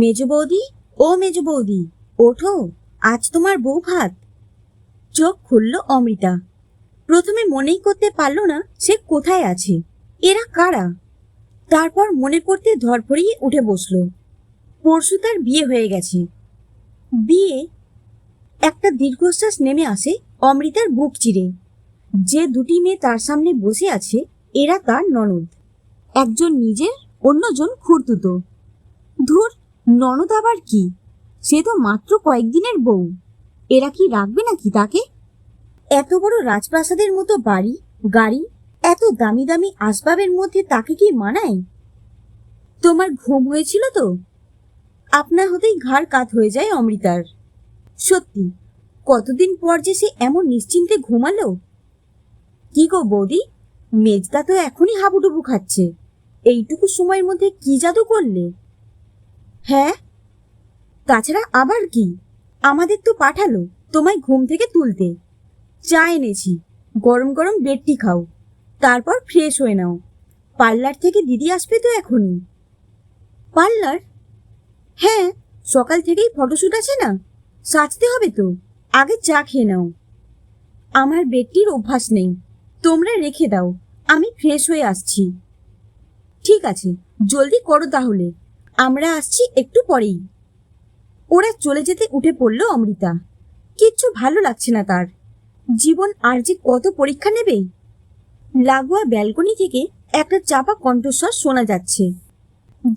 মেজ বৌদি, ও মেজ বৌদি, ওঠো, আজ তোমার বউ ভাত। চোখ খুলল অমৃতা। প্রথমে মনেই করতে পারল না সে কোথায় আছে, এরা কারা? তারপর মনে করতে ধরফড়িয়ে উঠে বসল। পরশু তার বিয়ে হয়ে গেছে। বিয়ে? একটা দীর্ঘশ্বাস নেমে আসে অমৃতার বুক চিরে। যে দুটি মেয়ে তার সামনে বসে আছে, এরা তার ননদ। একজন নিজের, অন্যজন খুঁড়তুতো ধুর ননদ আবার কি? সে তো মাত্র কয়েকদিনের বউ। এরা কি রাখবে নাকি তাকে? এত বড় রাজপ্রাসাদের মতো বাড়ি, গাড়ি, এত দামি দামি আসবাবের মধ্যে তাকে কি মানায়? তোমার ঘুম হয়েছিল তো? আপনা হতেই ঘাড় কাত হয়ে যায় অমৃতার। সত্যি, কতদিন পর যে সে এমন নিশ্চিন্তে ঘুমালো? কি গো বৌদি, মেজদা তো এখনই হাবুডুবু খাচ্ছে। এইটুকু সময়ের মধ্যে কি জাদু করলে? হ্যাঁ? তাছাড়া আবার কি? আমাদের তো পাঠালো তোমায় ঘুম থেকে তুলতে। চা এনেছি, গরম গরম বেডটি খাও, তারপর ফ্রেশ হয়ে নাও। পার্লার থেকে দিদি আসবে তো এখনই। পার্লার? হ্যাঁ সকাল থেকেই ফটোশ্যুট আছে না? সাজতে হবে তো, আগে চা খেয়ে নাও। আমার বেডটির অভ্যাস নেই, তোমরা রেখে দাও, আমি ফ্রেশ হয়ে আসছি। ঠিক আছে, জলদি করো তাহলে। আমরা আসছি একটু পরেই। ওরা চলে যেতে উঠে পড়ল অমৃতা। কিচ্ছু ভালো লাগছে না তার। জীবন আর যে কত পরীক্ষা নেবে? লাগোয়া ব্যালকনি থেকে একটা চাপা কণ্ঠস্বর শোনা যাচ্ছে।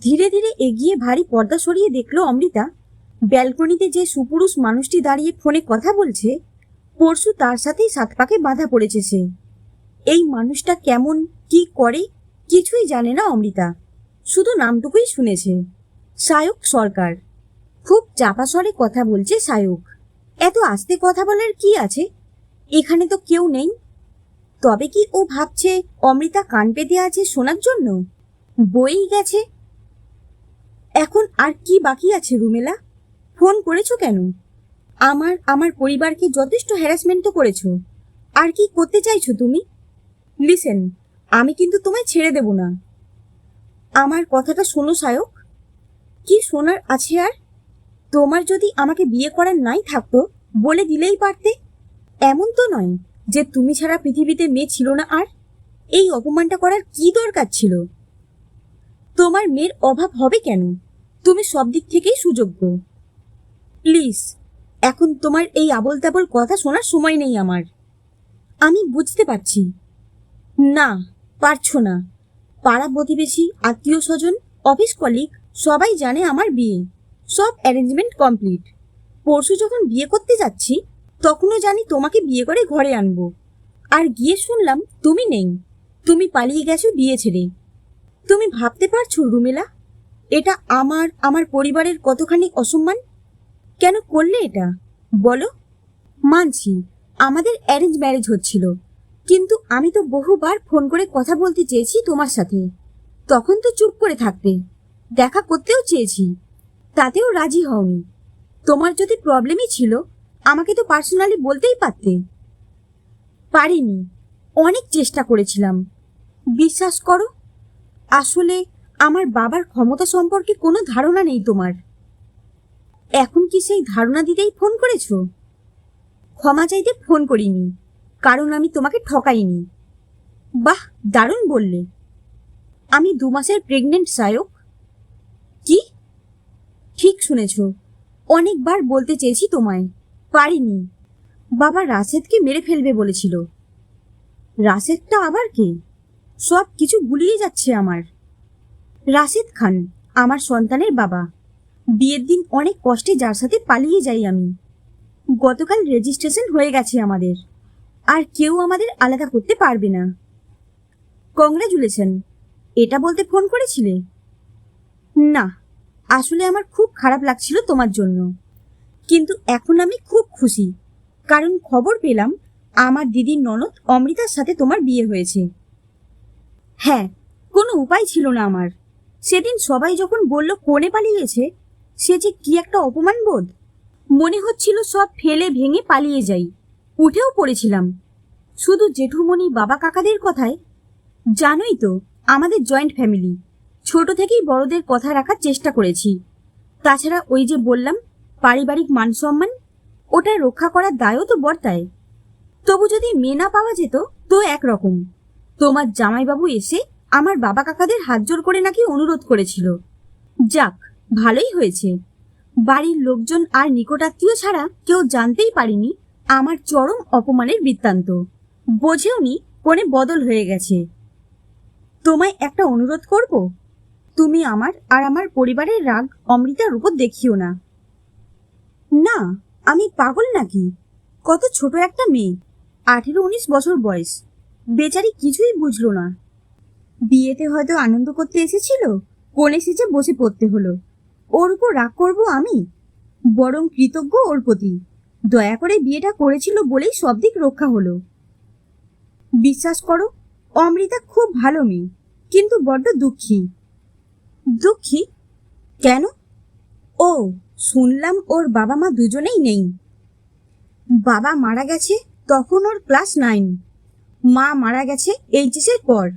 ধীরে ধীরে এগিয়ে ভারী পর্দা সরিয়ে দেখল অমৃতা। ব্যালকনিতে যে সুপুরুষ মানুষটি দাঁড়িয়ে ফোনে কথা বলছে, পরশু তার সাথেই সাত পাকে বাঁধা পড়েছে সে। এই মানুষটা কেমন, কি করে, কিছুই জানে না অমৃতা। শুধু নামটুকুই শুনেছে। সায়ক সরকার। খুব চাপা স্বরে কথা বলছে সায়ক। এত আস্তে কথা বলার কি আছে? এখানে তো কেউ নেই। তবে কি ও ভাবছে অমৃতা কান পেতে আছে শোনার জন্য? বই গেছে। এখন আর কি বাকি আছে রুমেলা? ফোন করেছ কেন? আমার আমার পরিবারকে যথেষ্ট হ্যারাসমেন্ট তো করেছ। আর কি করতে চাইছো তুমি? লিসেন আমি কিন্তু তোমায় ছেড়ে দেব না। আমার কথাটা শোনো সায়ক। কি শোনার আছে আর? তোমার যদি আমাকে বিয়ে করার নাই থাকতো, বলে দিলেই পারতে। এমন তো নয় যে তুমি ছাড়া পৃথিবীতে মেয়ে ছিল না আর। এই অপমানটা করার কি দরকার ছিল? তোমার মেয়ের অভাব হবে কেন? তুমি সব দিক থেকেই সুযোগ্য। প্লিজ, এখন তোমার এই আবল তাবল কথা শোনার সময় নেই আমার। আমি বুঝতে পারছি। না, পারছ না। পাড়া প্রতিবেশী, আত্মীয় স্বজন, অফিস কলিগ সবাই জানে আমার বিয়ে। সব অ্যারেঞ্জমেন্ট কমপ্লিট পরশু যখন বিয়ে করতে যাচ্ছি, তখনও জানি তোমাকে বিয়ে করে ঘরে আনব। আর গিয়ে শুনলাম তুমি নেই। তুমি পালিয়ে গেছো বিয়ে ছেড়ে। তুমি ভাবতে পারছ রুমেলা? এটা আমার আমার পরিবারের কতখানি অসম্মান? কেন করলে এটা? বলো। মানছি, আমাদের অ্যারেঞ্জ ম্যারেজ হচ্ছিল। কিন্তু আমি তো বহুবার ফোন করে কথা বলতে চেয়েছি তোমার সাথে। তখন তো চুপ করে থাকতে দেখা করতেও চেয়েছি। তাতেও রাজি হওনি। তোমার যদি প্রবলেমই ছিল, আমাকে তো পার্সোনালি বলতেই পারতে। পারিনি। অনেক চেষ্টা করেছিলাম। বিশ্বাস করো, আসলে আমার বাবার ক্ষমতা সম্পর্কে কোনো ধারণা নেই তোমার। এখন কি সেই ধারণা দিতেই ফোন করেছ? ক্ষমা চাইতে ফোন করিনি। কারণ আমি তোমাকে ঠকাইনি। বাহ, দারুণ বললে। আমি দু মাসের প্রেগনেন্ট সায়ক। কি? ঠিক শুনেছ। অনেকবার বলতে চেয়েছি তোমায়। পারিনি। বাবা রাশেদকে মেরে ফেলবে বলেছিল। রাশেদটা আবার কে? সব কিছু গুলিয়ে যাচ্ছে আমার। রাশেদ খান, আমার সন্তানের বাবা। বিয়ের দিন অনেক কষ্টে যার সাথে পালিয়ে যাই আমি। গতকাল রেজিস্ট্রেশন হয়ে গেছে আমাদের। আর কেউ আমাদের আলাদা করতে পারবে না। কংগ্রাচুলেশন এটা বলতে ফোন করেছিলে? না, আসলে আমার খুব খারাপ লাগছিল তোমার জন্য। কিন্তু এখন আমি খুব খুশি, কারণ খবর পেলাম আমার দিদির ননদ অমৃতার সাথে তোমার বিয়ে হয়েছে। হ্যাঁ কোনো উপায় ছিল না আমার। সেদিন সবাই যখন বলল কোণে পালিয়েছে, সে যে কি একটা অপমান বোধ মনে হচ্ছিল সব ফেলে ভেঙে পালিয়ে যাই। উঠেও পড়েছিলাম। শুধু জেঠুমণি বাবা কাকাদের কথায় জানোই তো, আমাদের জয়েন্ট ফ্যামিলি ছোট থেকেই বড়দের কথা রাখার চেষ্টা করেছি। তাছাড়া ওই যে বললাম, পারিবারিক মান সম্মান, ওটা রক্ষা করার দায়ও তো বর্তায়। তবু যদি মেয়ে না পাওয়া যেত, তো একরকম। তোমার জামাইবাবু এসে আমার বাবা কাকাদের হাত জোর করে নাকি অনুরোধ করেছিল। যাক, ভালোই হয়েছে। বাড়ির লোকজন আর নিকটাত্মীয় ছাড়া কেউ জানতেই পারেনি আমার চরম অপমানের বৃত্তান্ত। বোঝেওনি কোণে বদল হয়ে গেছে। তোমায় একটা অনুরোধ করব? তুমি আমার আর আমার পরিবারের রাগ অমৃতার উপর দেখিও না। না, আমি পাগল নাকি? কত ছোট একটা মেয়ে। আঠেরো উনিশ বছর বয়স। বেচারি কিছুই বুঝলো না। বিয়েতে হয়তো আনন্দ করতে এসেছিল? কোন এসেছে বসে পড়তে হলো। ওর উপর রাগ করব আমি? বরং কৃতজ্ঞ ওর প্রতি। দয়া করে বিয়েটা করেছিল বলেই সব দিক রক্ষা হলো। বিশ্বাস করো, অমৃতা খুব ভালো মেয়ে, কিন্তু বড্ড দুঃখী। দুঃখী? কেন? ও, শুনলাম ওর বাবা মা দুজনেই নেই। বাবা মারা গেছে তখন ওর ক্লাস নাইন। মা মারা গেছে এইচএসের পর।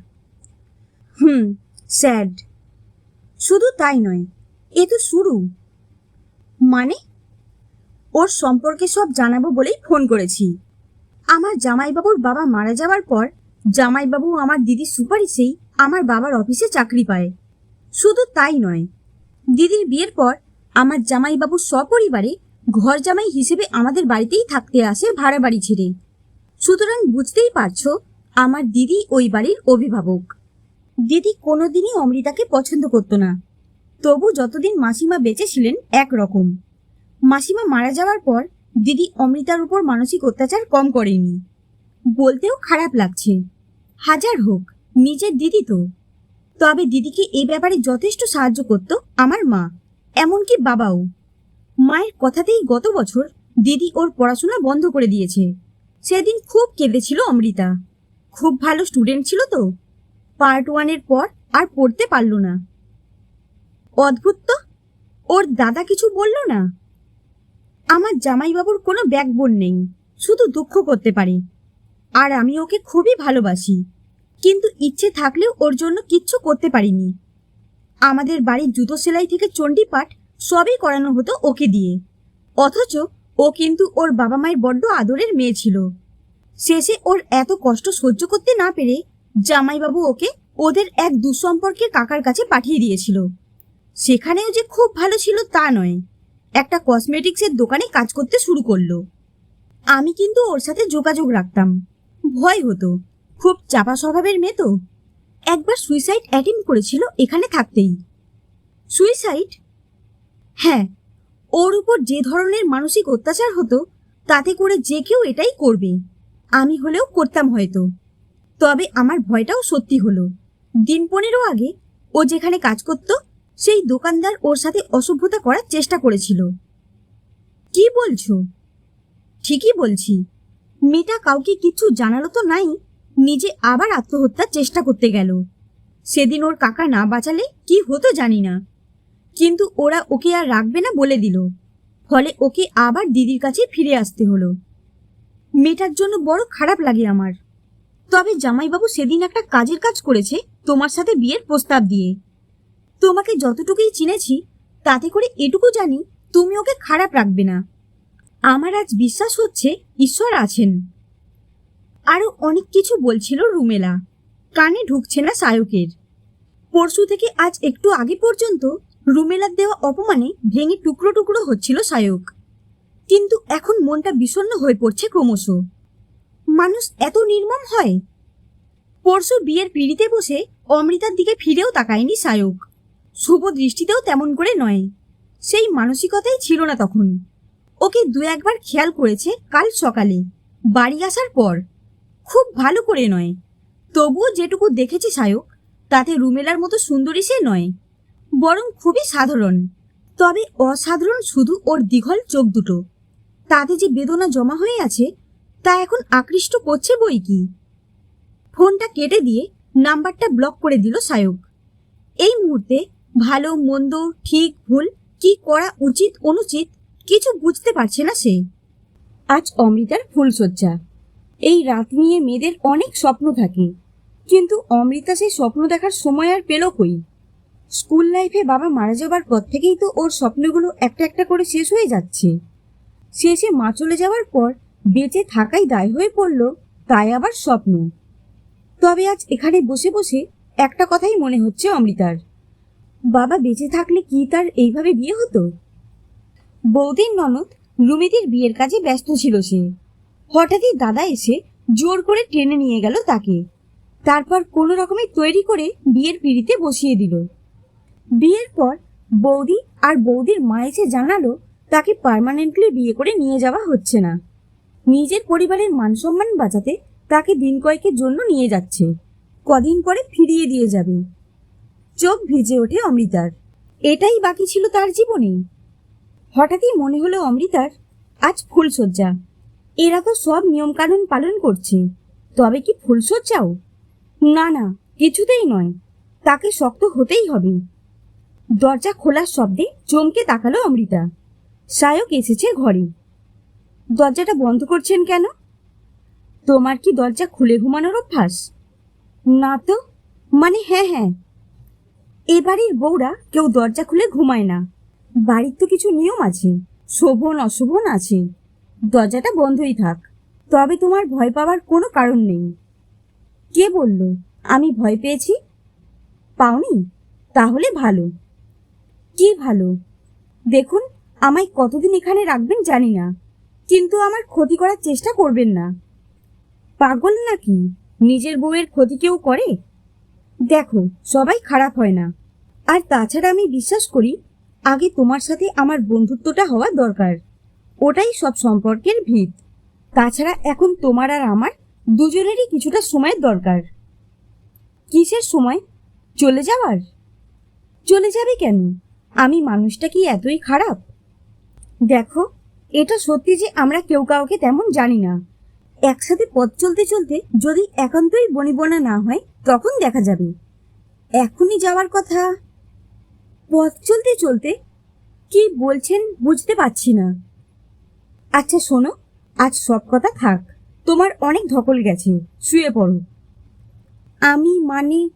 Hmm, sad. শুধু তাই নয়, এ তো শুরু। মানে ওর সম্পর্কে সব জানাব বলেই ফোন করেছি। আমার জামাইবাবুর বাবা মারা যাওয়ার পর জামাইবাবু আমার দিদির সুপারিশেই আমার বাবার অফিসে চাকরি পায়। শুধু তাই নয়, দিদির বিয়ের পর আমার জামাইবাবু সপরিবারে ঘর জামাই হিসেবে আমাদের বাড়িতেই থাকতে আসে ভাড়া বাড়ি ছেড়ে। সুতরাং বুঝতেই পারছ, আমার দিদি ওই বাড়ির অভিভাবক। দিদি কোনোদিনই অমৃতাকে পছন্দ করতো না। তবু যতদিন মাসিমা বেঁচে ছিলেন একরকম। মাসিমা মারা যাওয়ার পর দিদি অমৃতার উপর মানসিক অত্যাচার কম করেনি। বলতেও খারাপ লাগছে। হাজার হোক, নিজের দিদি তো। তবে দিদিকে এই ব্যাপারে যথেষ্ট সাহায্য করত আমার মা, এমনকি বাবাও। মায়ের কথাতেই গত বছর দিদি ওর পড়াশোনা বন্ধ করে দিয়েছে। সেদিন খুব কেঁদেছিল অমৃতা। খুব ভালো স্টুডেন্ট ছিল তো। পার্ট ওয়ানের পর আর পড়তে পারল না। অদ্ভুত তো, ওর দাদা কিছু বলল না? আমার জামাইবাবুর কোনো ব্যাকবোন নেই, শুধু দুঃখ করতে পারে। আর আমি ওকে খুবই ভালোবাসি, কিন্তু ইচ্ছে থাকলেও ওর জন্য কিচ্ছু করতে পারিনি। আমাদের বাড়ির জুতো সেলাই থেকে চণ্ডীপাঠ সবই করানো হতো ওকে দিয়ে। অথচ ও কিন্তু ওর বাবা মায়ের বড্ড আদরের মেয়ে ছিল। শেষে ওর এত কষ্ট সহ্য করতে না পেরে জামাইবাবু ওকে ওদের এক দুঃসম্পর্কের কাকার কাছে পাঠিয়ে দিয়েছিল। সেখানেও যে খুব ভালো ছিল তা নয়। একটা কসমেটিক্সের দোকানে কাজ করতে শুরু করল। আমি কিন্তু ওর সাথে যোগাযোগ রাখতাম। ভয় হতো। খুব চাপা স্বভাবের মেয়ে তো। একবার সুইসাইড অ্যাটেম্প করেছিল এখানে থাকতেই। সুইসাইড হ্যাঁ ওর উপর যে ধরনের মানসিক অত্যাচার হতো, তাতে করে যে কেউ এটাই করবে। আমি হলেও করতাম হয়তো। তবে আমার ভয়টাও সত্যি হলো। দিন পনেরো আগে ও যেখানে কাজ করত সেই দোকানদার ওর সাথে অসভ্যতা করার চেষ্টা করেছিল। কি বলছো? ঠিকই বলছি। মেয়েটা কাউকে কিছু জানালো তো নাই, নিজে আবার আত্মহত্যার চেষ্টা করতে গেল। সেদিন ওর কাকা না বাঁচালে কি হতো জানি না। কিন্তু ওরা ওকে আর রাখবে না বলে দিল। ফলে ওকে আবার দিদির কাছে ফিরে আসতে হলো। মেয়েটার জন্য বড় খারাপ লাগে আমার। তবে জামাইবাবু সেদিন একটা কাজের কাজ করেছে তোমার সাথে বিয়ের প্রস্তাব দিয়ে। তোমাকে যতটুকুই চিনেছি, তাতে করে এটুকু জানি তুমি ওকে খারাপ রাখবে না। আমার আজ বিশ্বাস হচ্ছে ঈশ্বর আছেন। আরও অনেক কিছু বলছিল রুমেলা। কানে ঢুকছে না সায়কের। পরশু থেকে আজ একটু আগে পর্যন্ত রুমেলার দেওয়া অপমানে ভেঙে টুকরো টুকরো হচ্ছিল সায়ক। কিন্তু এখন মনটা বিষণ্ণ হয়ে পড়ছে ক্রমশ। মানুষ এত নির্মম হয়? পরশু বিয়ের পিড়িতে বসে অমৃতার দিকে ফিরেও তাকায়নি সায়ক। শুভ দৃষ্টিতেও তেমন করে নয়। সেই মানসিকতাই ছিল না তখন। ওকে দু একবার খেয়াল করেছে কাল সকালে। বাড়ি আসার পর। খুব ভালো করে নয়। তবুও যেটুকু দেখেছে সায়ক, তাতে রুমেলার মতো সুন্দরী সে নয়। বরং খুবই সাধারণ। তবে অসাধারণ শুধু ওর দীঘল চোখ দুটো। তাতে যে বেদনা জমা হয়ে আছে, তা এখন আকৃষ্ট করছে বই কি? ফোনটা কেটে দিয়ে নাম্বারটা ব্লক করে দিল সায়ক। এই মুহূর্তে ভালো, মন্দ, ঠিক, ভুল, কি করা উচিত, অনুচিত, কিছু বুঝতে পারছে না সে। আজ অমৃতার ফুলশয্যা। এই রাত নিয়ে মেয়েদের অনেক স্বপ্ন থাকে। কিন্তু অমৃতা সেই স্বপ্ন দেখার সময় আর পেল কই? স্কুল লাইফে বাবা মারা যাবার পর থেকেই তো ওর স্বপ্নগুলো একটা একটা করে শেষ হয়ে যাচ্ছে। শেষে মা চলে যাওয়ার পর বেঁচে থাকাই দায় হয়ে পড়ল, তাই আবার স্বপ্ন। তবে আজ এখানে বসে বসে একটা কথাই মনে হচ্ছে অমৃতার। বাবা বেঁচে থাকলে কি তার এইভাবে বিয়ে হতো? বৌদির ননদ রুমিদির বিয়ের কাজে ব্যস্ত ছিল সে। হঠাৎই দাদা এসে জোর করে টেনে নিয়ে গেল তাকে। তারপর কোনো রকমে তৈরি করে বিয়ের পিড়িতে বসিয়ে দিল। বিয়ের পর বৌদি আর বৌদির মা এসে জানালো তাকে পার্মানেন্টলি বিয়ে করে নিয়ে যাওয়া হচ্ছে না। নিজের পরিবারের মান সম্মান বাঁচাতে তাকে দিন কয়েকের জন্য নিয়ে যাচ্ছে। কদিন পরে ফিরিয়ে দিয়ে যাবে। চোখ ভিজে ওঠে অমৃতার। এটাই বাকি ছিল তার জীবনে। হঠাৎই মনে হলো অমৃতার আজ ফুলসজ্জা এরা তো সব নিয়মকানুন পালন করছে। তবে কি ফুলসজ্জাও না না, কিছুতেই নয়। তাকে শক্ত হতেই হবে। দরজা খোলার শব্দে চমকে তাকালো অমৃতা। সায়ক এসেছে ঘরে। দরজাটা বন্ধ করছেন কেন? তোমার কি দরজা খুলে ঘুমানোর অভ্যাস? না তো? মানে হ্যাঁ হ্যাঁ। এ বাড়ির বউরা কেউ দরজা খুলে ঘুমায় না। বাড়ির তো কিছু নিয়ম আছে, শোভন অশোভন আছে, দরজাটা বন্ধই থাক। তবে তোমার ভয় পাওয়ার কোনো কারণ নেই। কে বলল, আমি ভয় পেয়েছি? পাওনি? তাহলে ভালো। কি ভালো? দেখুন, আমায় কতদিন এখানে রাখবেন জানি না, কিন্তু আমার ক্ষতি করার চেষ্টা করবেন না। পাগল নাকি? নিজের বউয়ের ক্ষতি কেউ করে? দেখো, সবাই খারাপ হয় না। আর তাছাড়া আমি বিশ্বাস করি, আগে তোমার সাথে আমার বন্ধুত্বটা হওয়া দরকার। ওটাই সব সম্পর্কের ভিত। তাছাড়া এখন তোমার আর আমার দুজনেরই কিছুটা সময়ের দরকার। কিসের সময়? চলে যাওয়ার? চলে যাবে কেন? আমি মানুষটা কি এতই খারাপ? দেখো, এটা সত্যি যে আমরা কেউ কাউকে তেমন জানি না। একসাথে পথ চলতে চলতে যদি একান্তই বনিবনা না হয় তখন দেখা যাবে। এখনই যাওয়ার কথা। পথ চলতে চলতে কি বলছেন বুঝতে পারছি না। আচ্ছা শোনো, আজ সব কথা থাক। তোমার অনেক ধকল গেছে, শুয়ে পড়ো। আমি মানে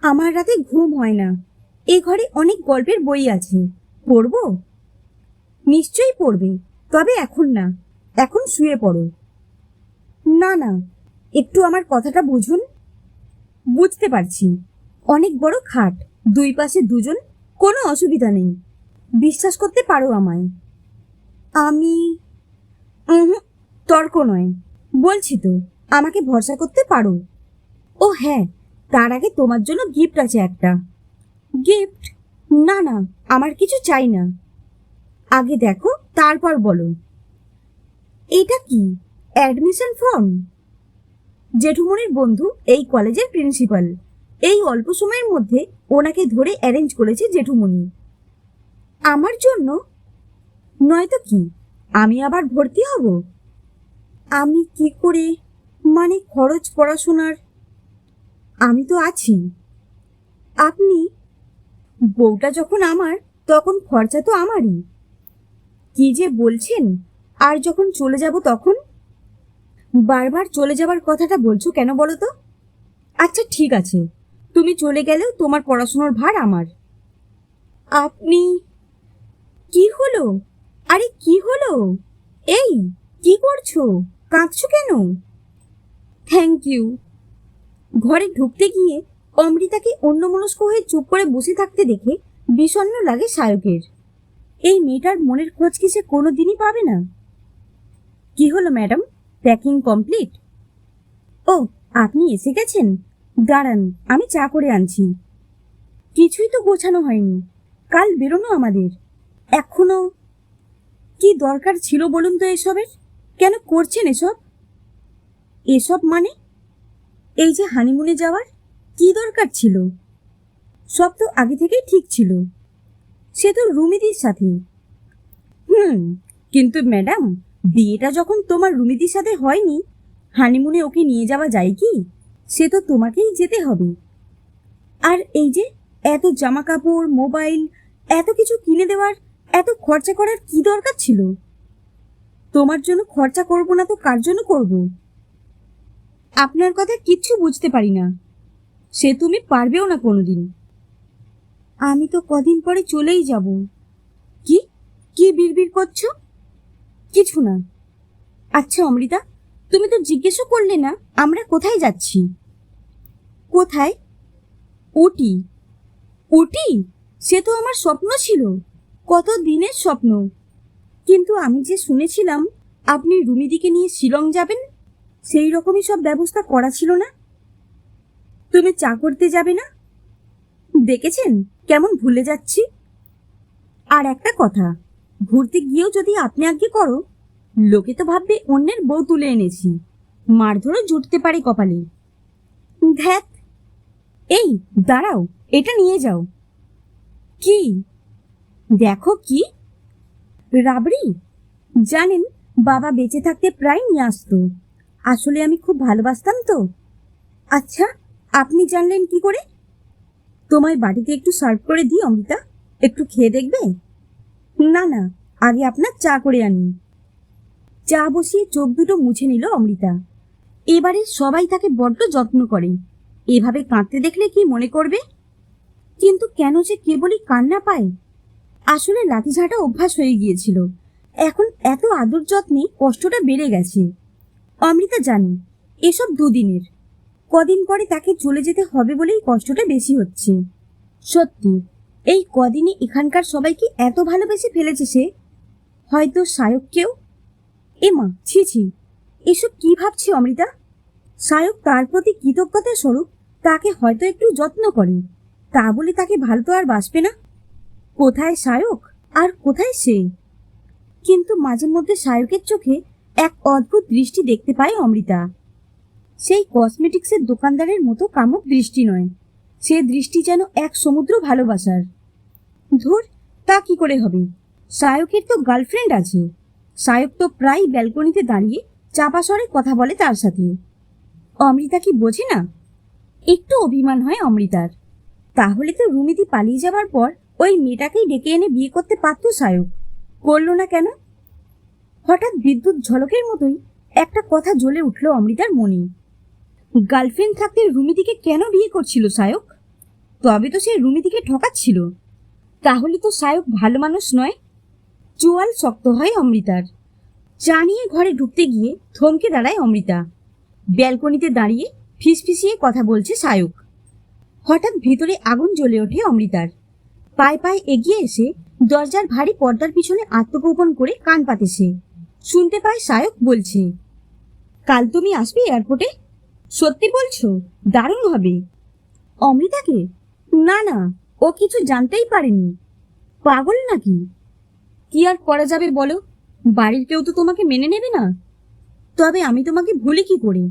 আমার রাতে ঘুম হয় না। এ ঘরে অনেক গল্পের বই আছে। পড়ব? নিশ্চয়ই পড়বে, তবে এখন না। এখন শুয়ে পড়ো। না না, একটু আমার কথাটা বুঝুন। বুঝতে পারছি। অনেক বড় খাট, দুই পাশে দুজন, কোনো অসুবিধা নেই। বিশ্বাস করতে পারো আমায়। আমি তর্ক নয়। বলছি তো, আমাকে ভরসা করতে পারো? ও হ্যাঁ তার আগে তোমার জন্য গিফট আছে একটা। গিফট না না, আমার কিছু চাই না। আগে দেখো, তারপর বলো। এটা কি? অ্যাডমিশন ফর্ম জেঠুমনির বন্ধু এই কলেজের প্রিন্সিপাল। এই অল্প সময়ের মধ্যে ওনাকে ধরে অ্যারেঞ্জ করেছে জেঠুমনি আমার জন্য? নয়তো কি? আমি আবার ভর্তি হব? আমি কি করে? মানে খরচ পড়াশোনার? আমি তো আছি। আপনি? বউটা যখন আমার, তখন খরচা তো আমারই। কি যে বলছেন? আর যখন চলে যাব তখন? বারবার চলে যাবার কথাটা বলছো কেন বলো তো? আচ্ছা ঠিক আছে। তুমি চলে গেলেও তোমার পড়াশোনার ভার আমার। আপনি? কি হলো? আরে, কি হলো? এই, কি করছ? কাঁদছো কেন? থ্যাংক ইউ ঘরে ঢুকতে গিয়ে অমৃতাকে অন্যমনস্ক হয়ে চুপ করে বসে থাকতে দেখে বিষণ্ণ লাগে সায়কের। এই মেয়েটার মনের খোঁজ কি সে কোনো দিনই পাবে না? কি হলো, ম্যাডাম? Packing complete? ও, আপনি এসে গেছেন? দাঁড়ান, আমি চা করে আনছি। কিছুই তো গোছানো হয়নি। কাল বেরোনো আমাদের। এখনও? কি দরকার ছিল বলুন তো এসবের? কেন করছেন এসব? এসব মানে? এই যে হানিমুনে যাওয়ার? কি দরকার ছিল? সব তো আগে থেকেই ঠিক ছিল। সে তো রুমিদির সাথে। হুম, কিন্তু ম্যাডাম বিয়েটা যখন তোমার রুমিদির সাথে হয়নি, হানিমুনে ওকে নিয়ে যাওয়া যায় কি? সে তো তোমাকেই যেতে হবে। আর এই যে এত জামা কাপড় মোবাইল, এত কিছু কিনে দেওয়ার, এত খরচা করার কি দরকার ছিল? তোমার জন্য খরচা করব না তো কার জন্য করব? আপনার কথা কিচ্ছু বুঝতে পারি না। সে তুমি পারবেও না কোনোদিন। আমি তো কদিন পরে চলেই যাব। কি? কি বিড়বিড় করছ? কিছু না। আচ্ছা অমৃতা, তুমি তো জিজ্ঞেসও করলে না, আমরা কোথায় যাচ্ছি? কোথায়? ওটি ওটি সে তো আমার স্বপ্ন ছিল। কত দিনের স্বপ্ন। কিন্তু আমি যে শুনেছিলাম, আপনি রুমিদিকে নিয়ে শিলং যাবেন, সেই রকমই সব ব্যবস্থা করা ছিল না? তুমি চা করতে যাবে না? দেখেছেন? কেমন ভুলে যাচ্ছি। আর একটা কথা ঘুরতে গিয়েও যদি আপনি আজ্ঞে করো, লোকে তো ভাববে অন্যের বউ তুলে এনেছি। মারধরও জুটতে পারে কপালে। ধ্যাত এই, দাঁড়াও, এটা নিয়ে যাও। কি? দেখো কি? রাবড়ি? জানেন, বাবা বেঁচে থাকতে প্রায় নিয়ে আসতো। আসলে আমি খুব ভালোবাসতাম তো। আচ্ছা আপনি জানলেন কি করে? তোমায় বাড়িতে একটু সার্ভ করে দিই, অমৃতা। একটু খেয়ে দেখবে? না না, আগে আপনার চা করে আনি। চা বসিয়ে চোখ দুটো মুছে নিল অমৃতা। এবারে সবাই তাকে বড্ড যত্ন করে। এভাবে কাঁদতে দেখলে কি মনে করবে? কিন্তু কেন যে কেবলই কান্না পায়? আসলে লাঠিঝাঁটা অভ্যাস হয়ে গিয়েছিল। এখন এত আদর যত্নে কষ্টটা বেড়ে গেছে। অমৃতা জানে, এসব দুদিনের। কদিন পরে তাকে চলে যেতে হবে বলেই কষ্টটা বেশি হচ্ছে। সত্যি এই কদিনে এখানকার সবাইকে এত ভালোবেসে ফেলেছে সে? হয়তো সায়ককেও এমা ছি ছি। এসব কি ভাবছে অমৃতা? সায়ক তার প্রতি কৃতজ্ঞতা স্বরূপ তাকে হয়তো একটু যত্ন করে। তা বলে তাকে ভালো তো আর বাসবে না? কোথায় সায়ক? আর কোথায় সে? কিন্তু মাঝে মধ্যে সায়কের চোখে এক অদ্ভুত দৃষ্টি দেখতে পায় অমৃতা। সেই কসমেটিক্সের দোকানদারের মতো কামক দৃষ্টি নয়। সে দৃষ্টি যেন এক সমুদ্র ভালোবাসার। ধুর, তা কি করে হবে? সায়কের তো গার্লফ্রেন্ড আছে। সায়ক তো প্রায় ব্যালকনিতে দাঁড়িয়ে চাপা স্বরে কথা বলে তার সাথে। অমৃতা কি বোঝে না? একটু অভিমান হয় অমৃতার। তাহলে তো রুমিদি পালিয়ে যাবার পর ওই মেয়েটাকেই ডেকে এনে বিয়ে করতে পারত সায়ক। করল না কেন? হঠাৎ বিদ্যুৎ ঝলকের মতোই একটা কথা জ্বলে উঠল অমৃতার মনে। গার্লফ্রেন্ড থাকতে রুমিদিকে কেন বিয়ে করছিল সায়ক? তবে তো সে রুমিদিকে ঠকাচ্ছিল। তাহলে তো সায়ক ভালো মানুষ নয়। চোয়াল শক্ত হয় অমৃতার। চা নিয়ে ঘরে ঢুকতে গিয়ে থমকে দাঁড়ায় অমৃতা। ব্যালকনিতে দাঁড়িয়ে ফিসফিসিয়ে কথা বলছে সায়ক। হঠাৎ ভিতরে আগুন জ্বলে ওঠে অমৃতার। পায়ে পায়ে এগিয়ে এসে দরজার ভারী পর্দার পিছনে আত্মগোপন করে কান পাতে সে। শুনতে পায় সায়ক বলছে, কাল তুমি আসবে এয়ারপোর্টে? সত্যি বলছো? দারুণ হবে। অমৃতাকে, না না ও কিছু জানতেই পারেনি। পাগল নাকি? কি আর করা যাবে বলো? বাড়ির কেউ তো তোমাকে মেনে নেবে না। তবে আমি তোমাকে ভুলি কি করে?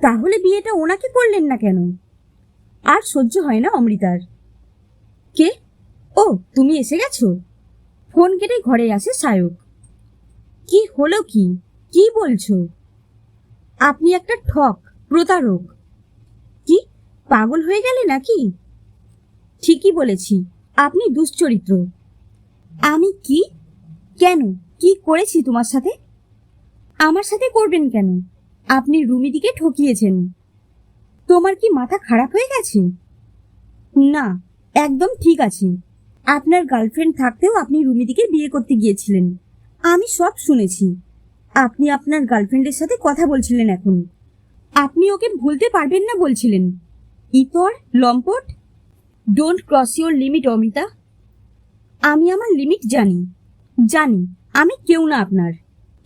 তাহলে বিয়েটা ওনাকে করলেন না কেন? আর সহ্য হয় না অমৃতার। কে? ও, তুমি এসে গেছো? ফোন কেটে ঘরে আসে সায়ক। কি হলো কি? কি বলছো? আপনি একটা ঠক, প্রতারক। কি? পাগল হয়ে গেলে নাকি? ঠিকই বলেছি, আপনি দুশ্চরিত্র। আমি কি? কেন? কি করেছি তোমার সাথে? আমার সাথে করবেন কেন? আপনি রুমিদিকে ঠকিয়েছেন। তোমার কি মাথা খারাপ হয়ে গেছে? না, একদম ঠিক আছে। আপনার গার্লফ্রেন্ড থাকতেও আপনি রুমিদিকে বিয়ে করতে গিয়েছিলেন। আমি সব শুনেছি। আপনি আপনার গার্লফ্রেন্ডের সাথে কথা বলছিলেন এখন। আপনি ওকে ভুলতে পারবেন না বলছিলেন। ইতর, লম্পট don't cross your limit Amita. আমি আমার লিমিট জানি। জানি, আমি কেউ না আপনার।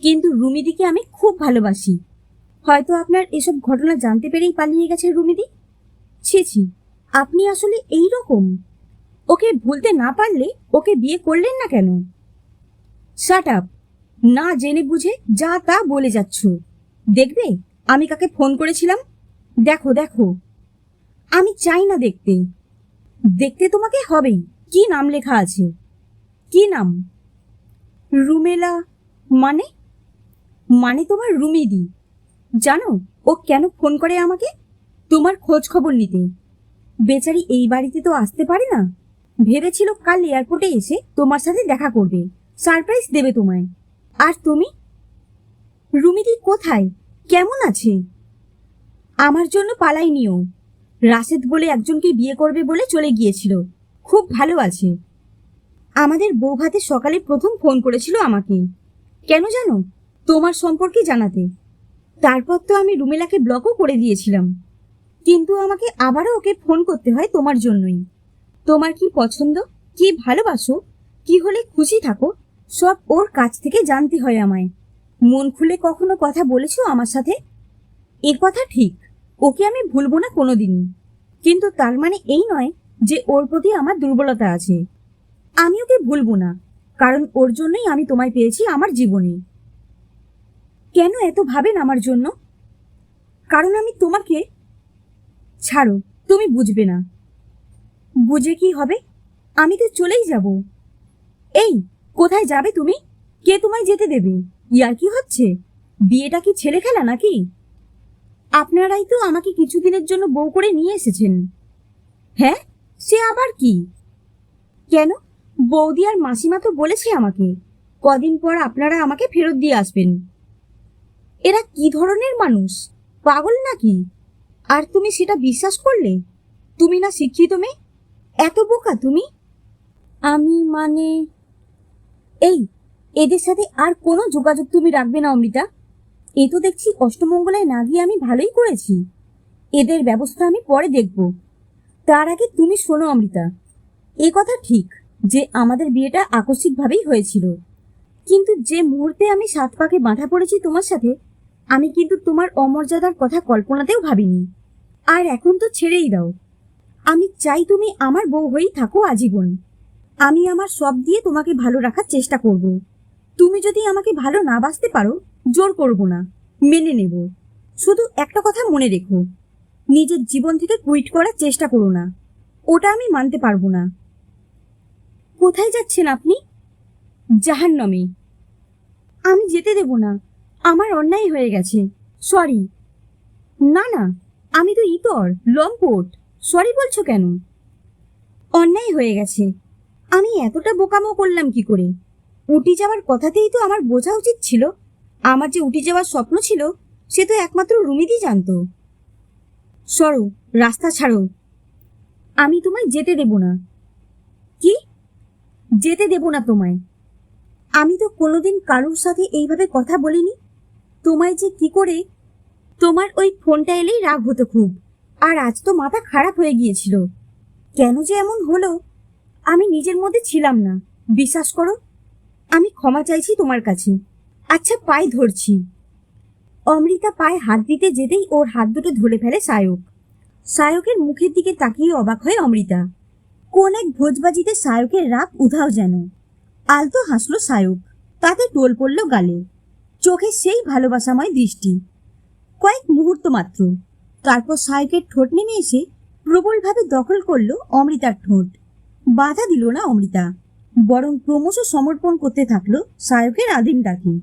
কিন্তু রুমিদিকে আমি খুব ভালোবাসি। হয়তো আপনার এসব ঘটনা জানতে পেরেই পালিয়ে গেছে রুমিদি? ছি ছি, আপনি আসলে এই রকম? ওকে ভুলতে না পারলে ওকে বিয়ে করলেন না কেন? শাট আপ না জেনে বুঝে যা তা বলে যাচ্ছ। দেখবে, আমি কাকে ফোন করেছিলাম? দেখো দেখো। আমি চাই না দেখতে। দেখতে তোমাকে হবেই। কি নাম লেখা আছে? কি নাম? রুমেলা মানে? মানে তোমার রুমিদি। জানো, ও কেন ফোন করে আমাকে? তোমার খোঁজ খবর নিতে। বেচারি এই বাড়িতে তো আসতে পারে না। ভেবেছিল কাল এয়ারপোর্টে এসে তোমার সাথে দেখা করবে। সারপ্রাইজ দেবে তোমায়। আর তুমি? রুমিদি কোথায়? কেমন আছে? আমার জন্য পালাই নিও রাশেদ বলে একজনকে বিয়ে করবে বলে চলে গিয়েছিল। খুব ভালো আছে। আমাদের বৌভাতে সকালে প্রথম ফোন করেছিল আমাকে। কেন জানো? তোমার সম্পর্কে জানাতে। তারপর তো আমি রুমেলাকে ব্লকও করে দিয়েছিলাম। কিন্তু আমাকে আবারও ওকে ফোন করতে হয় তোমার জন্যই। তোমার কি পছন্দ? কি ভালোবাসো? কি হলে খুশি থাকো? সব ওর কাছ থেকে জানতে হয় আমায়। মন খুলে কখনো কথা বলেছ আমার সাথে? এ কথা ঠিক। ওকে আমি ভুলবো না কোনোদিনই। কিন্তু তার মানে এই নয় যে ওর প্রতি আমার দুর্বলতা আছে। আমি ওকে ভুলবো না, কারণ ওর জন্যই আমি তোমায় পেয়েছি আমার জীবনে। কেন এত ভাবেন আমার জন্য? কারণ আমি তোমাকে ছাড়ো, তুমি বুঝবে না। বুঝে কি হবে? আমি তো চলেই যাব। এই, কোথায় যাবে তুমি? কে তোমায় যেতে দেবে? ইয়ার কি হচ্ছে? বিয়েটা কি ছেলে খেলা নাকি? আপনারাই তো আমাকে কিছুদিনের জন্য বউ করে নিয়ে এসেছেন। হ্যাঁ? সে আবার কি? কেন? বৌদি আর মাসিমা তো বলেছে আমাকে, কদিন পর আপনারা আমাকে ফেরত দিয়ে আসবেন। এরা কি ধরনের মানুষ? পাগল নাকি? আর তুমি সেটা বিশ্বাস করলে? তুমি না শিক্ষিত মেয়ে? এত বোকা তুমি? আমি মানে এই, এদের সাথে আর কোনো যোগাযোগ তুমি রাখবে না, অমৃতা। এ তো দেখছি অষ্টমঙ্গলায় না গিয়ে আমি ভালোই করেছি। এদের ব্যবস্থা আমি পরে দেখব। তার আগে তুমি শোনো, অমৃতা। এ কথা ঠিক যে আমাদের বিয়েটা আকস্মিকভাবেই হয়েছিল। কিন্তু যে মুহূর্তে আমি সাত পাকে বাঁধা পড়েছি তোমার সাথে, আমি কিন্তু তোমার অমর্যাদার কথা কল্পনাতেও ভাবিনি। আর এখন তো ছেড়েই দাও। আমি চাই তুমি আমার বউ হয়েই থাকো আজীবন। আমি আমার সব দিয়ে তোমাকে ভালো রাখার চেষ্টা করব। তুমি যদি আমাকে ভালো না বাঁচতে পারো জোর করব না, মেনে নেব। শুধু একটা কথা মনে রেখো, নিজের জীবন থেকে কুইট করার চেষ্টা করো না, ওটা আমি মানতে পারব না। কোথায় যাচ্ছেন আপনি? জাহান্নমে। আমি যেতে দেব না, আমার অন্যায় হয়ে গেছে। সরি না না, আমি তো ইতর, লম্পট। সরি বলছো কেন? অন্যায় হয়ে গেছে। আমি এতটা বোকামো করলাম কি করে? উটি যাওয়ার কথাতেই তো আমার বোঝা উচিত ছিল আমার যে উঠে যাওয়ার স্বপ্ন ছিল, সে তো একমাত্র রুমিদি জানতো। সরো, রাস্তা ছাড়ো। আমি তোমায় যেতে দেব না। কি? যেতে দেব না তোমায়। আমি তো কোনোদিন কারোর সাথে এইভাবে কথা বলিনি। তোমায় যে কি করে? তোমার ওই ফোনটা এলেই রাগ হতো খুব, আর আজ তো মাথা খারাপ হয়ে গিয়েছিল। কেন যে এমন হলো? আমি নিজের মধ্যে ছিলাম না। বিশ্বাস করো, আমি ক্ষমা চাইছি তোমার কাছে। আচ্ছা পায়ে ধরছি। অমৃতা পায়ে হাত দিতে যেতেই ওর হাত দুটো ধরে ফেলে সায়ক। সায়কের মুখের দিকে তাকিয়ে অবাক হয় অমৃতা। কোন এক ভোজবাজিতে সায়কের রাগ উধাও যেন। আলতো হাসলো সায়ক। তাতে টোল পড়ল গালে। চোখে সেই ভালোবাসাময় দৃষ্টি। কয়েক মুহূর্ত মাত্র। তারপর সায়কের ঠোঁট নেমে এসে প্রবলভাবে দখল করল অমৃতার ঠোঁট। বাধা দিল না অমৃতা। বরং ক্রমশ সমর্পণ করতে থাকল সায়কের আদিম ডাকে